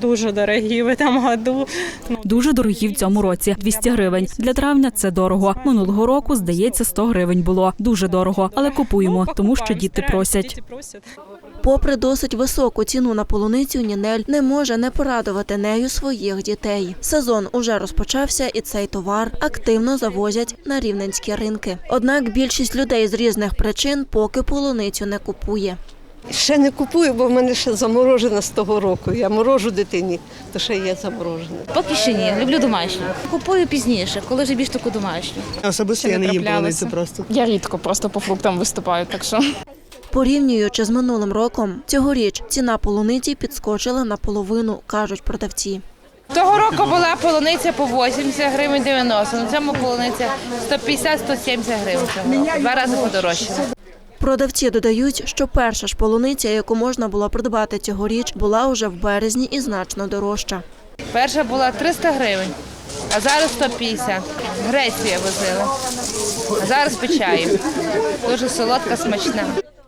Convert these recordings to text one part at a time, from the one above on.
Дуже дорогі в цьому году. Ну, Дуже дорогі в цьому році 200 гривень. Для травня це дорого. Минулого року, здається, 100 гривень було. Дуже дорого, але купуємо, тому що. Діти просять. Попри досить високу ціну на полуницю, Нінель не може не порадувати нею своїх дітей. Сезон уже розпочався, і цей товар активно завозять на рівненські ринки. Однак більшість людей з різних причин поки полуницю не купує. Ще не купую, бо в мене ще заморожена з того року. Я морожу дитині, то ще є заморожена. Поки що ні, люблю домашню. Купую пізніше, коли вже більш таку домашню. Особисто я не їм полуницю просто. Я рідко просто по фруктам виступаю, так що Порівнюючи з минулим роком, цьогоріч ціна полуниці підскочила наполовину, кажуть продавці. Того року була полуниця по 80 гривень 90, на цьому полуниця 150-170 гривень. Два рази подорожчала. Продавці додають, що перша ж полуниця, яку можна було придбати цьогоріч, була уже в березні і значно дорожча. Перша була 300 гривень, а зараз 150. Греція возили. А зараз печаю. Дуже солодка, смачна.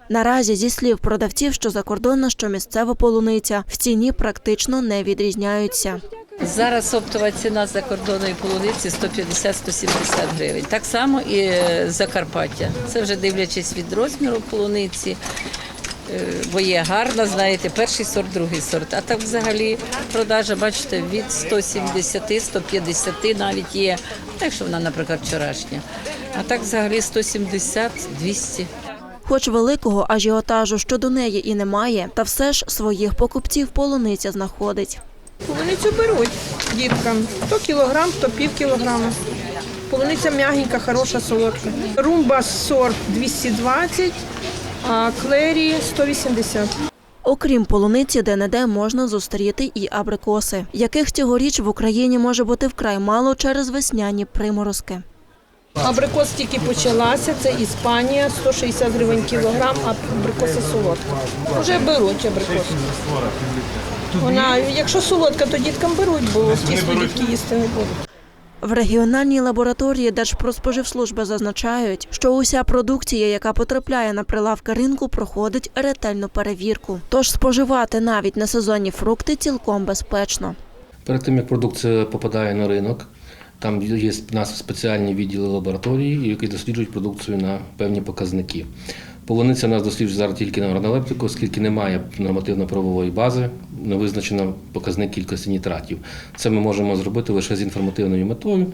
Наразі, зі слів продавців, що закордонна, що місцева полуниця, в ціні практично не відрізняються. Зараз оптова ціна закордонної полуниці 150-170 гривень. Так само і е, Закарпаття. Це вже дивлячись від розміру полуниці, е, бо є гарна, знаєте, перший сорт, другий сорт. А так взагалі продажа, бачите, від 170-150 навіть є. Так що вона, наприклад, вчорашня. А так взагалі 170-200. Хоч великого ажіотажу щодо неї і немає, та все ж своїх покупців полуниця знаходить. Полуницю беруть діткам. То кілограм, то пів кілограма. Полуниця м'ягенька, хороша, солодка. Румба сорт 220, а клері 180. Окрім полуниці, де-не-де можна зустріти і абрикоси, яких цьогоріч в Україні може бути вкрай мало через весняні приморозки. Абрикос тільки почалася, це Іспанія, 160 гривень кілограм, а абрикоси солодка. Вже беруть абрикоси. Вона, якщо солодка, то діткам беруть, бо кислі дітки їсти не будуть. В регіональній лабораторії Держпродспоживслужби зазначають, що уся продукція, яка потрапляє на прилавки ринку, проходить ретельну перевірку. Тож споживати навіть несезонні фрукти цілком безпечно. Перед тим як продукція попадає на ринок, там є в нас спеціальні відділи лабораторії, які досліджують продукцію на певні показники. Полуниця нас досліджує зараз тільки на органолептику, оскільки немає нормативно-правової бази, не визначено показник кількості нітратів. Це ми можемо зробити лише з інформативною метою.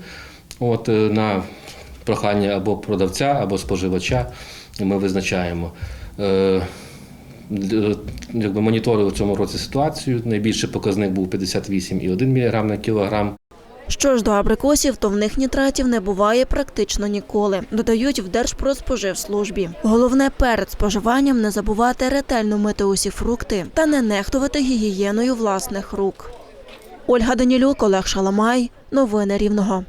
От е, на прохання або продавця, або споживача ми визначаємо. Е, якби моніторили в цьому році ситуацію. Найбільший показник був 58,1 мг на кілограм. Що ж до абрикосів, то в них нітратів не буває практично ніколи. Додають в Держпродспоживслужбі. Головне перед споживанням не забувати ретельно мити усі фрукти та не нехтувати гігієною власних рук. Ольга Данілюк, Олег Шаламай. Новини Рівного.